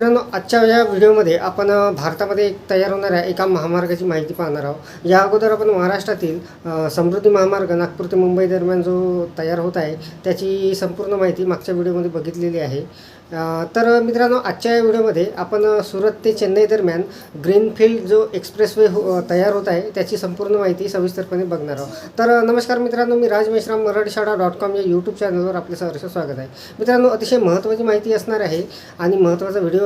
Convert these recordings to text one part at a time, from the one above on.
मित्रांनो आजच्या या व्हिडिओमध्ये आपण भारतामध्ये एक तयार होणाऱ्या एका महामार्गाची माहिती पाहणार आहोत. या अगोदर आपण महाराष्ट्रातील समृद्धी महामार्ग नागपूर ते मुंबई दरम्यान जो तयार होत आहे त्याची संपूर्ण माहिती मागच्या व्हिडिओमध्ये बघितलेली आहे. तर मित्रांनो आजच्या या व्हिडिओमध्ये आपण सुरत ते चेन्नई दरम्यान ग्रीनफील्ड जो एक्सप्रेसवे हो तयार होत आहे त्याची संपूर्ण माहिती सविस्तरपणे बघणार आहोत. तर नमस्कार मित्रांनो मी राज मेश्राम मराठी शाळा डॉट कॉम या यूट्यूब चॅनलवर आपले सहर्ष स्वागत आहे. मित्रांनो अतिशय महत्त्वाची माहिती असणार आहे आणि महत्त्वाचा व्हिडिओ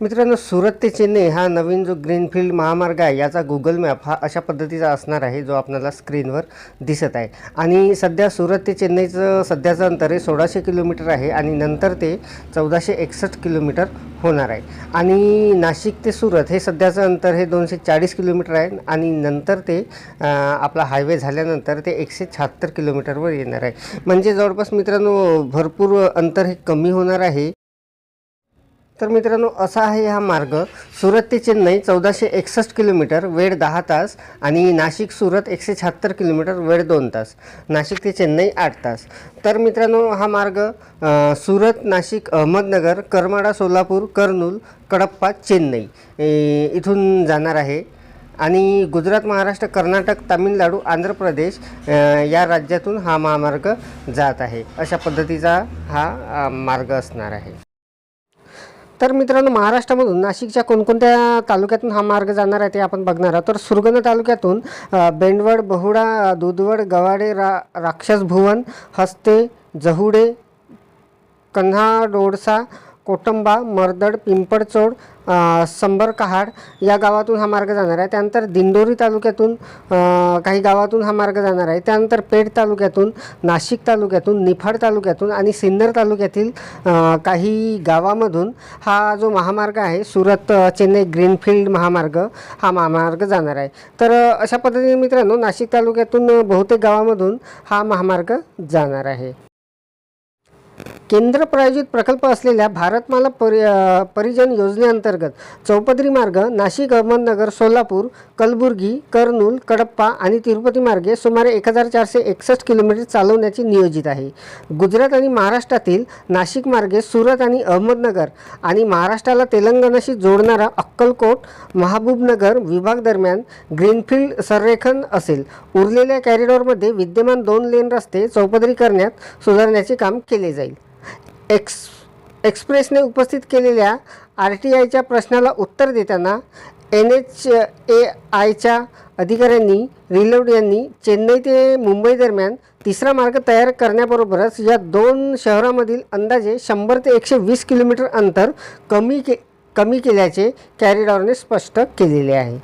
मित्रांनो सुरत ते चेन्नई हा नवीन जो ग्रीनफील्ड महामार्ग आहे याचा गुगल मॅप हा अशा पद्धतीचा असणार आहे जो आपल्याला स्क्रीनवर दिसत आहे. आणि सध्या सुरत ते चेन्नईचं सध्याचं अंतर हे सोळाशे किलोमीटर आहे आणि नंतर ते चौदाशे एकसष्ट किलोमीटर होणार आहे. आणि नाशिक ते सुरत हे सध्याचं अंतर हे दोनशे चाळीस किलोमीटर आहे आणि नंतर ते आपला हायवे झाल्यानंतर ते एकशे शहात्तर किलोमीटरवर येणार आहे. म्हणजे जवळपास मित्रांनो भरपूर अंतर हे कमी होणार आहे. तर मित्रांनो असा आहे हा मार्ग. सुरत ते चेन्नई चौदाशे एकसष्ट किलोमीटर वेळ दहा तास आणि नाशिक सुरत एकशे शहात्तर किलोमीटर वेळ दोन तास. नाशिक ते चेन्नई आठ तास. तर मित्रांनो हा मार्ग सुरत नाशिक अहमदनगर करमाडा सोलापूर कर्नूल कडप्पा चेन्नई इथून जाणार आहे. आणि गुजरात महाराष्ट्र कर्नाटक तामिळनाडू आंध्र प्रदेश या राज्यातून हा महामार्ग जात आहे. अशा पद्धतीचा हा मार्ग असणार आहे. तर मित्रांनो महाराष्ट्रामधून नाशिकच्या कोणकोणत्या तालुक्यातून हा मार्ग जाणार आहे ते आपण बघणार आहोत. तर सुरगण तालुक्यातून बेंडवड बहुडा दुधवड गवाडे रा राक्षस भुवन हस्ते जहुडे कन्हा डोडसा कोटंबा मर्दड पिंपळचोड संबर कहाड या गावातून हा मार्ग जाणार आहे. त्यानंतर दिंडोरी तालुक्यातून काही गावातून हा मार्ग जाणार आहे. त्यानंतर पेठ तालुक्यातून नाशिक तालुक्यातून निफाड तालुक्यातून आणि सिन्नर तालुक्यातील काही गावामधून हा जो महामार्ग आहे सुरत चेन्नई ग्रीनफील्ड महामार्ग हा महामार्ग जाणार आहे. तर अशा पद्धतीने मित्रांनो नाशिक तालुक्यातून बहुतेक गावामधून हा महामार्ग जाणार आहे. केंद्र प्रायोजित प्रकल्प असलेल्या भारतमाला परि परिजन योजनेअंतर्गत चौपदरी मार्ग नाशिक अहमदनगर सोलापूर कलबुर्गी कर्नूल कडप्पा आणि तिरुपती मार्गे सुमारे एक हजार चारशे एकसष्ट किलोमीटर चालवण्याची नियोजित आहे. गुजरात आणि महाराष्ट्रातील नाशिक मार्गे सुरत आणि अहमदनगर आणि महाराष्ट्राला तेलंगणाशी जोडणारा अक्कलकोट महाबूबनगर विभाग दरम्यान ग्रीनफील्ड संरेखन असेल. उरलेल्या कॅरिडॉरमध्ये विद्यमान दोन लेन रस्ते चौपदरी करण्यात सुधारण्याचे काम केले जाईल. एक्स एक्सप्रेसने उपस्थित केलेल्या आर टी आयच्या प्रश्नाला उत्तर देताना एन एच ए आयच्या अधिकाऱ्यांनी रिलोड यांनी चेन्नई ते मुंबई दरम्यान तिसरा मार्ग तयार करण्याबरोबरच या दोन शहरामधील अंदाजे शंभर ते एकशे वीस किलोमीटर अंतर कमी के कमी केल्याचे कॅरिडॉरने स्पष्ट केलेले आहे.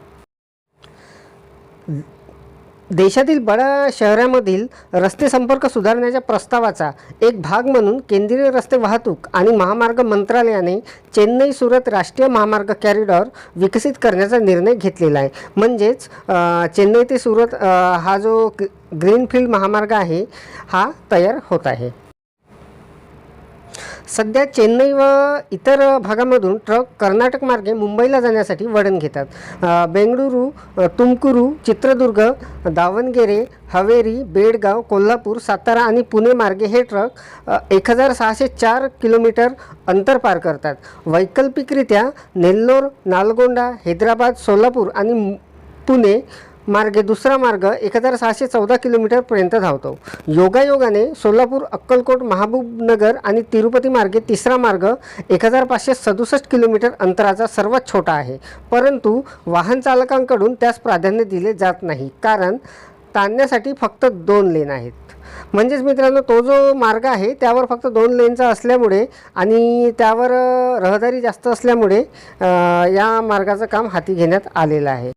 देशातील बड्या शहरामधील रस्ते संपर्क सुधारण्याच्या प्रस्तावाचा एक भाग म्हणून केंद्रीय रस्ते वाहतूक आणि महामार्ग मंत्रालयाने चेन्नई सुरत राष्ट्रीय महामार्ग कॅरिडॉर विकसित करण्याचा निर्णय घेतलेला आहे. म्हणजेच चेन्नई ते सुरत हा जो ग्रीनफील्ड महामार्ग आहे हा तयार होत आहे. सध्या चेन्नई व इतर भागामधून ट्रक कर्नाटक मार्गे मुंबईला जाण्यासाठी वळण घेतात. बेंगळुरू तुमकुरू चित्रदुर्ग दावणगेरे हवेरी बेडगाव कोल्हापूर सातारा आणि पुणे मार्गे हे ट्रक एक हजार सहाशे चार किलोमीटर अंतर पार करतात. वैकल्पिकरित्या नेल्लोर नालगोंडा हैदराबाद सोलापूर आणि पुणे मार्गे दुसरा मार्ग एक हजार सहाशे चौदा किलोमीटरपर्यंत धावतो. योगायोगाने सोलापूर अक्कलकोट महाबूबनगर आणि तिरुपती मार्गे तिसरा मार्ग एक हजार पाचशे सदुसष्ट किलोमीटर अंतराचा सर्वात छोटा आहे. परंतु वाहन चालकांकडून त्यास प्राधान्य दिले जात नाही कारण ताणण्यासाठी फक्त दोन लेन आहेत. म्हणजेच मित्रांनो तो जो मार्ग आहे त्यावर फक्त दोन लेनचा असल्यामुळे आणि त्यावर रहदारी जास्त असल्यामुळे या मार्गाचं काम हाती घेण्यात आलेलं आहे.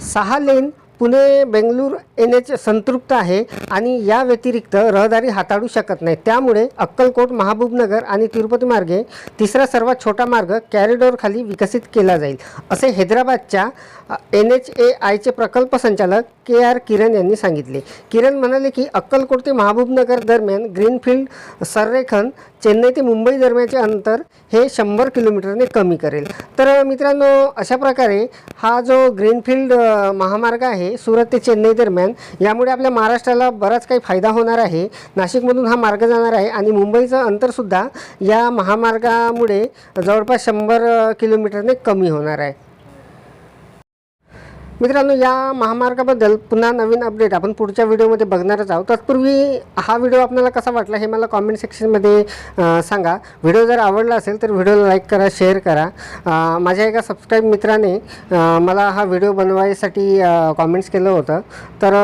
सहा lane Pune Bengaluru N H संतृप्त आहे आणि या व्यतिरिक्त रहदारी हाताळू शकत नाही. त्यामुळे अक्कलकोट महाबूबनगर आणि तिरुपती मार्गे तिसरा सर्वात छोटा मार्ग कॅरिडॉरखाली विकसित केला जाईल असे हैदराबादच्या एन एच ए आयचे प्रकल्प संचालक के आर किरण यांनी सांगितले. किरण म्हणाले की अक्कलकोट ते महाबूबनगर दरम्यान ग्रीनफील्ड संरेखन चेन्नई ते मुंबई दरम्यानचे अंतर हे शंभर किलोमीटरने कमी करेल. तर मित्रांनो अशा प्रकारे हा जो ग्रीनफील्ड महामार्ग आहे सुरत ते चेन्नई दरम्यान. यामुळे आपल्या महाराष्ट्राला बराच काही फायदा होणार आहे. नाशिकमधून हा मार्ग जाणार आहे आणि मुंबईचं अंतरसुद्धा या महामार्गामुळे जवळपास शंभर किलोमीटरने कमी होणार आहे. मित्रांनो या महामार्गाबद्दल पुन्हा नवीन अपडेट आपण पुढच्या व्हिडिओमध्ये बघणारच आहोत. तत्पूर्वी हा व्हिडिओ आपल्याला कसा वाटला हे मला कॉमेंट सेक्शनमध्ये सांगा. व्हिडिओ जर आवडला असेल तर व्हिडिओला लाईक करा शेअर करा. माझ्या एका सबस्क्राईब मित्राने मला हा व्हिडिओ बनवायसाठी कॉमेंट्स केलं होतं. तर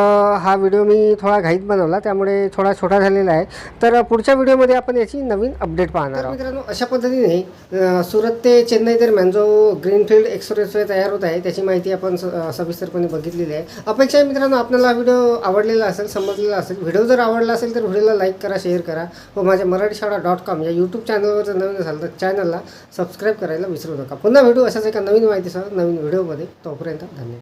हा व्हिडिओ मी थोडा घाईत बनवला त्यामुळे थोडा छोटा झालेला आहे. तर पुढच्या व्हिडिओमध्ये आपण याची नवीन अपडेट पाहणार आहोत. मित्रांनो अशा पद्धतीने सुरत ते चेन्नई दरम्यान जो ग्रीनफील्ड एक्सप्रेसवे तयार होत आहे त्याची माहिती आपण सविस्तरपणे बघितलेली आहे. अपेक्षा आहे मित्रांनो आपल्याला हा व्हिडिओ आवडलेला असेल समजलेला असेल व्हिडिओ जर आवडला असेल तर व्हिडिओला लाईक करा शेअर करा व माझ्या मराठी शाळा डॉट कॉम या यूट्यूब चॅनलवर जर नवीन असाल तर चॅनलला सबस्क्राईब करायला विसरू नका. पुन्हा भेटू अशाच एका नवीन माहितीसह नवीन व्हिडिओमध्ये तोपर्यंत धन्यवाद.